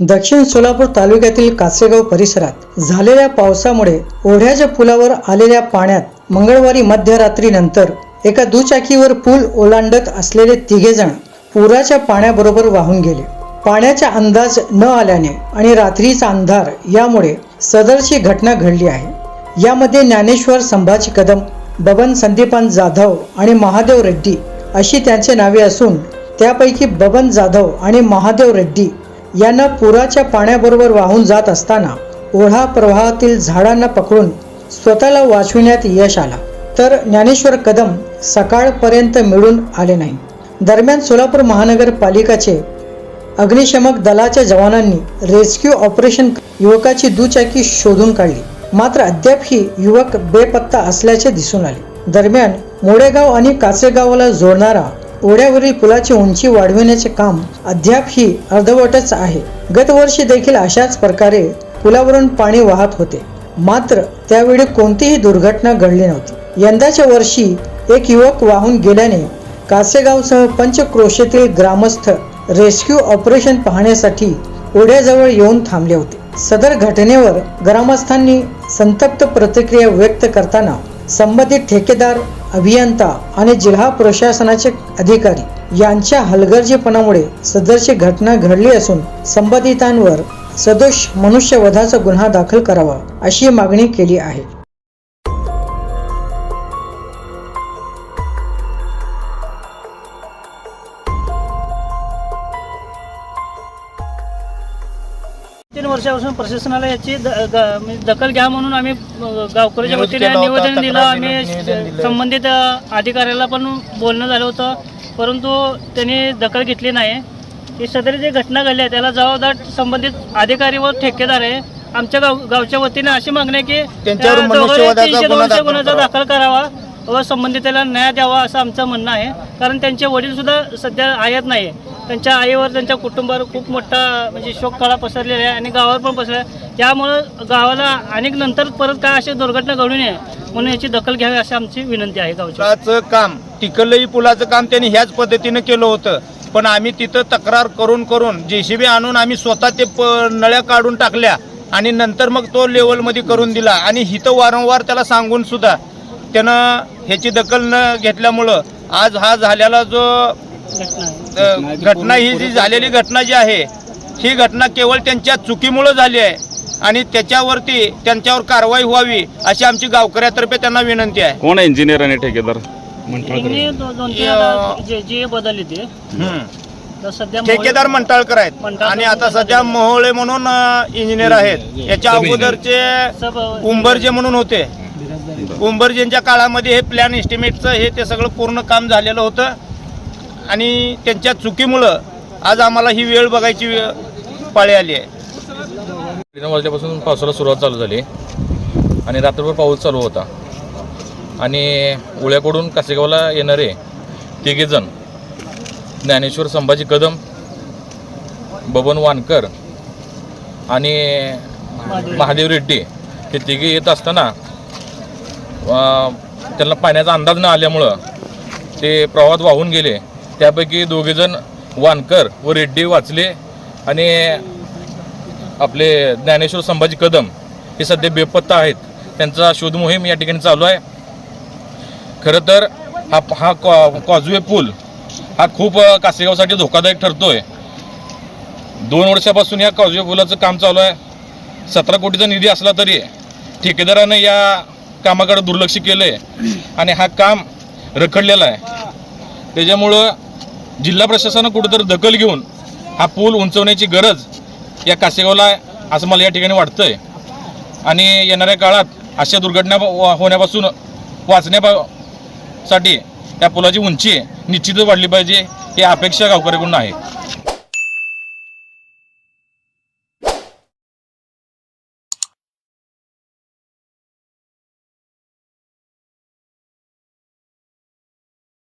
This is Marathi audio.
दक्षिण सोलापूर तालुक्यातील कासेगाव परिसरात झालेल्या पावसामुळे ओढ्याच्या पुलावर आलेल्या पाण्यात मंगळवारी मध्यरात्रीनंतर एका दुचाकीवर पूल ओलांडत असलेले तिघेजण पुराच्या पाण्याबरोबर वाहून गेले. पाण्याचा अंदाज न आल्याने आणि रात्रीचा अंधार यामुळे सदरची घटना घडली आहे. यामध्ये ज्ञानेश्वर संभाजी कदम बबन संदीपान जाधव आणि महादेव रेड्डी अशी त्यांचे नावे असून त्यापैकी बबन जाधव आणि महादेव रेड्डी यांना पुराच्या पाण्याबरोबर वाहून जात असताना ओढा प्रवाहातील झाडांना पकडून स्वतःला वाचविण्यात यश आला. तर ज्ञानेश्वर कदम सकाळपर्यंत मिळून आले नाही. दरम्यान सोलापूर महानगरपालिकाचे अग्निशमक दलाच्या जवानांनी रेस्क्यू ऑपरेशन युवकाची दुचाकी शोधून काढली. मात्र अद्याप ही युवक बेपत्ता असल्याचे दिसून आले. दरम्यान मोडेगाव आणि कासेगावला जोडणारा ओढ्यावरील पुलाची उंची वाढविण्याचे काम अद्याप ही अर्धवटच आहे. गतवर्षी देखील अशाच प्रकारे पुलावरून पाणी वाहत होते. मात्र त्यावेळी कोणतीही दुर्घटना घडली नव्हती. यंदाच्या वर्षी एक युवक वाहून गेल्याने कासेगावसह पंचक्रोशेतील ग्रामस्थ रेस्क्यू ऑपरेशन पाहण्यासाठी ओढ्याजवळ येऊन थांबले होते. सदर घटनेवर ग्रामस्थांनी संतप्त प्रतिक्रिया व्यक्त करताना संबंधित ठेकेदार अभियंता आणि जिल्हा प्रशासनाचे अधिकारी यांच्या हलगर्जीपणामुळे सदरची घटना घडली असून संबंधितांवर सदोष मनुष्यवधाचा गुन्हा दाखल करावा अशी मागणी केली आहे. तीन वर्षापासून प्रशासनाला याची द- ग- म्हणजे दखल घ्या म्हणून आम्ही गावकऱ्याच्या निवेदन वतीने केलं होतं, निवेदन दिलं. तक्रार आम्ही दिलं, निवेदन दिलं. संबंधित अ, अधिकाऱ्याला पण बोलणं झालं होतं. परंतु त्यांनी दखल घेतली नाही. ही सदरी जी घटना घडली आहे त्याला जबाबदार संबंधित अधिकारी व ठेकेदार आहे. आमच्या गाव गावच्या वतीने अशी मागणी आहे की त्यांच्यावर त्या दोघांना मनुष्यवधाचा तीनशे गुन्हा दोनशे दाखल गुन्ह्याचा करावा. दाखल करावा. व संबंधिताला न्याय द्यावा असं आमचं म्हणणं आहे. कारण त्यांचे वडीलसुद्धा सध्या आयात नाही त्यांच्या आईवर त्यांच्या कुटुंबावर खूप मोठा म्हणजे शोककळा पसरलेला आहे आणि गावावर पण पसरला आहे. त्यामुळं गावाला अनेक नंतर परत काय अशी दुर्घटना घडू नये म्हणून याची दखल घ्यावी अशी आमची विनंती आहे गावची. काम टिकलई पुलाचं काम त्यांनी ह्याच पद्धतीनं केलं होतं. पण आम्ही तिथं तक्रार करून करून जेसीबी आणून आम्ही स्वतः ते प नळ्या काढून टाकल्या आणि नंतर मग तो लेवलमध्ये करून दिला. आणि हिथं वारंवार त्याला सांगून सुद्धा त्यानं ह्याची दखल न घेतल्यामुळं आज हा झालेला जो घटना आहे अ, घटना ही जी झालेली घटना जी आहे ही घटना केवळ त्यांच्या चुकीमुळं झाली आहे आणि त्याच्यावरती त्यांच्यावर कारवाई व्हावी अशी आमची गावकऱ्यातर्फे त्यांना विनंती आहे. कोण इंजिनियर आणि ठेकेदार? बदलले ते. ठेकेदार मंटाळकर आहेत. आणि आता सध्या मोहोळे म्हणून इंजिनियर आहेत. याच्या अगोदरचे उंबरजे म्हणून होते. उंबरजेंच्या काळामध्ये हे प्लॅन एस्टिमेटचं हे ते सगळं पूर्ण काम झालेलं होतं. आणि त्यांच्या चुकीमुळं आज आम्हाला ही वेळ बघायची वेळ पाळी आली आहे. तीन वाजल्यापासून पावसाला सुरुवात चालू झाली. आणि रात्रभर पाऊस चालू होता. आणि उळ्याकडून कासेगावला येणारे तिघेजण ज्ञानेश्वर संभाजी कदम बबन वानकर आणि महादेव रेड्डी हे तिघे येत असताना त्यांना पाण्याचा अंदाज न आल्यामुळं ते प्रवाहात वाहून गेले. त्यापैकी दोघेजण वानकर व रेड्डी वाचले आणि आपले ज्ञानेश्वर संभाजी कदम हे सध्या बेपत्ता आहेत. त्यांचा शोध मोहीम या ठिकाणी चालू आहे. खरं तर हा हा कॉ कॉजवे पूल हा खूप कासेगावसाठी धोकादायक आहे दोन वर्षापासून या कॉजवे पुलाचं काम चालू आहे. सतरा कोटीचा निधी असला तरी ठेकेदारानं या कामाकडे दुर्लक्ष केलं आहे आणि हा काम रखडलेला आहे. त्याच्यामुळं जिल्हा प्रशासनानं कुठंतरी दखल घेऊन हा पूल उंचवण्याची गरज या कासेगावला आहे असं मला या ठिकाणी वाटतंय. आणि येणाऱ्या काळात अशा दुर्घटना होण्यापासून वाचण्यासाठी या पुलाची उंची निश्चितच वाढली पाहिजे ही अपेक्षा गावकऱ्याकडून आहे.